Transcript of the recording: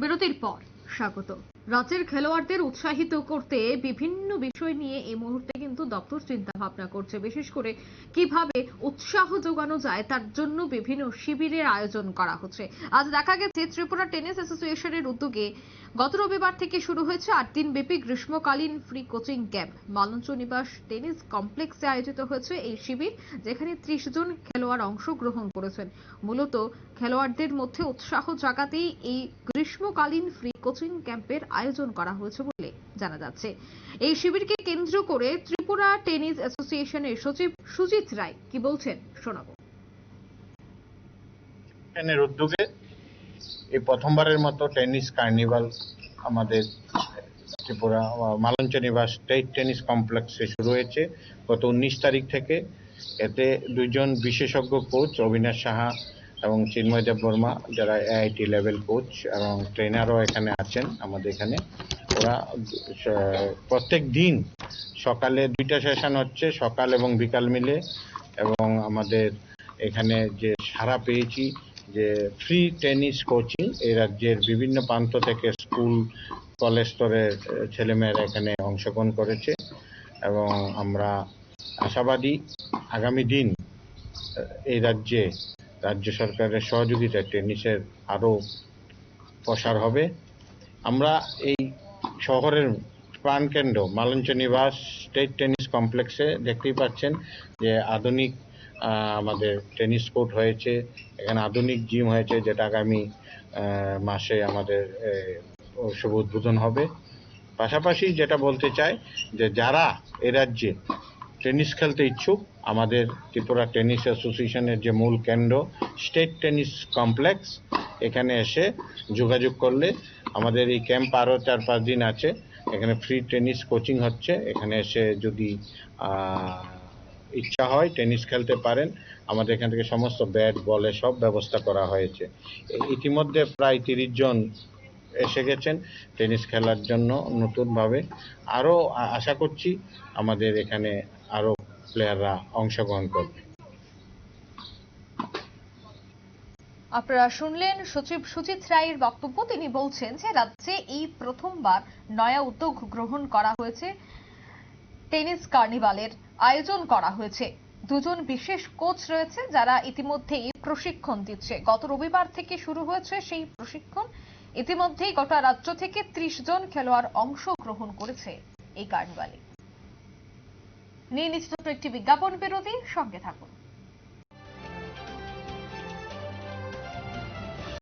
বিরতির পর স্বাগত। রাজ্যের খেলোয়াড়দের উৎসাহিত করতে বিভিন্ন বিষয় নিয়ে এই মুহূর্তে কিন্তু দপ্তর চিন্তা ভাবনা করছে। বিশেষ করে কীভাবে উৎসাহ যোগানো যায়, তার জন্য বিভিন্ন শিবিরের আয়োজন করা হচ্ছে। আজ দেখা গেছে ত্রিপুরা টেনিস অ্যাসোসিয়েশনের উদ্যোগে গত রবিবার থেকে শুরু হয়েছে আট দিন ব্যাপী গ্রীষ্মকালীন ফ্রি কোচিং ক্যাম্প মালঞ্চ নিবাস টেনিস কমপ্লেক্সে আয়োজিত হয়েছে এই শিবির, যেখানে ত্রিশ জন খেলোয়াড় অংশগ্রহণ করেছেন। মূলত খেলোয়াড়দের মধ্যে উৎসাহ জাগাতেই এই গ্রীষ্মকালীন ফ্রি কোচিং ক্যাম্পের আয়োজন করা হয়েছে বলে জানা যাচ্ছে। এই শিবিরকে কেন্দ্র করে ত্রিপুরা টেনিস অ্যাসোসিয়েশনের সচিব সুজিত রায় কি বলছেন শোনাবো। উদ্যোগে এই প্রথমবারের মতো টেনিস কার্নিভাল আমাদের ত্রিপুরা মালঞ্চ নিবাস স্টেট টেনিস কমপ্লেক্সে শুরু হয়েছে গত উনিশ তারিখ থেকে। এতে দুইজন বিশেষজ্ঞ কোচ, অবিনাশ সাহা এবং চিন্ময় দেব বর্মা, যারা এআইটি লেভেল কোচ এবং ট্রেনারও এখানে আছেন আমাদের এখানে। ওরা প্রত্যেক দিন সকালে দুইটা সেশন হচ্ছে, সকাল এবং বিকাল মিলে। এবং আমাদের এখানে যে সারা পেয়েছি যে ফ্রি টেনিস কোচিং এই রাজ্যের বিভিন্ন প্রান্ত থেকে স্কুল কলেজ স্তরের ছেলেমেয়েরা এখানে অংশগ্রহণ করেছে এবং আমরা আশাবাদী আগামী দিন এই রাজ্যে রাজ্য সরকারের সহযোগিতায় টেনিসের আরও প্রসার হবে। আমরা এই শহরের প্রাণকেন্দ্র মালঞ্চ নিবাস স্টেট টেনিস কমপ্লেক্সে দেখতেই পাচ্ছেন যে আধুনিক আমাদের টেনিস কোর্ট হয়েছে, এখানে আধুনিক জিম হয়েছে, যেটা আগামী মাসে আমাদের শুভ উদ্বোধন হবে। পাশাপাশি যেটা বলতে চাই, যে যারা এ রাজ্যে টেনিস খেলতে ইচ্ছুক, আমাদের ত্রিপুরা টেনিস অ্যাসোসিয়েশনের যে মূল কেন্দ্র স্টেট টেনিস কমপ্লেক্স এখানে এসে যোগাযোগ করলে আমাদের এই ক্যাম্প আরও চার পাঁচ দিন আছে। এখানে ফ্রি টেনিস কোচিং হচ্ছে। এখানে এসে যদি ইচ্ছা হয়, টেনিস খেলতে পারেন। আমাদের এখান থেকে সমস্ত ব্যাট, বলে সব ব্যবস্থা করা হয়েছে। ইতিমধ্যে প্রায় তিরিশ জন এসে গেছেন টেনিস খেলার জন্য নতুনভাবে। আরও আশা করছি আমাদের এখানে আরও প্লেয়াররা অংশগ্রহণ করবে। আপনারা শুনলেন সচিব সুজিত রায়ের বক্তব্য। তিনি বলছেন যে রাজ্যে এই প্রথমবার নয়া উদ্যোগ গ্রহণ করা হয়েছে টেনিস কার্নিভালের। আয়োজন করা হয়েছে। দুজন বিশেষ কোচ রয়েছে যারা ইতিমধ্যেই প্রশিক্ষণ দিচ্ছে। গত রবিবার থেকে শুরু হয়েছে সেই প্রশিক্ষণ। ইতিমধ্যেই গোটা রাজ্য থেকে ত্রিশ জন খেলোয়াড় অংশগ্রহণ করেছে এই কার্নিভালে। নিয়ে নিশ্চিত একটি বিজ্ঞাপন বিরোধী সঙ্গে থাকুন।